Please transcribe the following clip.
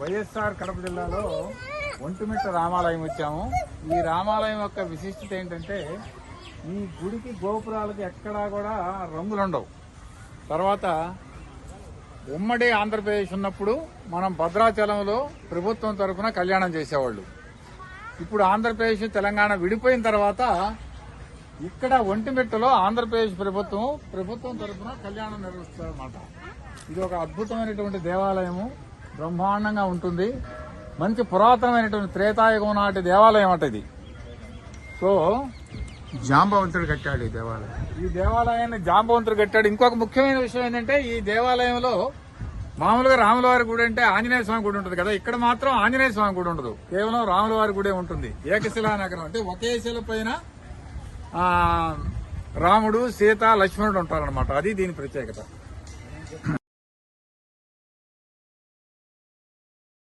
వైఎస్ఆర్ కడప జిల్లాలో ఒంటిమిట్ట రామాలయం వచ్చాము. ఈ రామాలయం యొక్క విశిష్టత ఏంటంటే ఈ గుడికి గోపురాలకి ఎక్కడా కూడా రంగులు ఉండవు తర్వాత ఉమ్మడి ఆంధ్రప్రదేశ్ ఉన్నప్పుడు మనం భద్రాచలంలో ప్రభుత్వం తరఫున కళ్యాణం చేసేవాళ్ళు. ఇప్పుడు ఆంధ్రప్రదేశ్ తెలంగాణ విడిపోయిన తర్వాత ఇక్కడ ఒంటిమిట్టలో ఆంధ్రప్రదేశ్ ప్రభుత్వం ప్రభుత్వం తరఫున కళ్యాణం నిర్వహిస్తారన్నమాట. ఇది ఒక అద్భుతమైనటువంటి దేవాలయము. బ్రహ్మాండంగా ఉంటుంది. మంచి పురాతనమైనటువంటి త్రేతాయుగం నాటి దేవాలయం అట ఇది. సో జాంబవంతుడు కట్టాడు ఈ దేవాలయం. ఈ దేవాలయాన్ని జాంబవంతుడు కట్టాడు. ఇంకొక ముఖ్యమైన విషయం ఏంటంటే ఈ దేవాలయంలో మామూలుగా రాముల వారి గుడి అంటే ఆంజనేయ స్వామి గుడి ఉంటుంది కదా. ఇక్కడ మాత్రం ఆంజనేయ స్వామి గుడి ఉండదు. కేవలం రాముల వారి గుడే ఉంటుంది. ఏకశిలా నగరం అంటే ఒకే శిల పైన రాముడు సీత లక్ష్మణుడు ఉంటారనమాట అది దీని ప్రత్యేకత.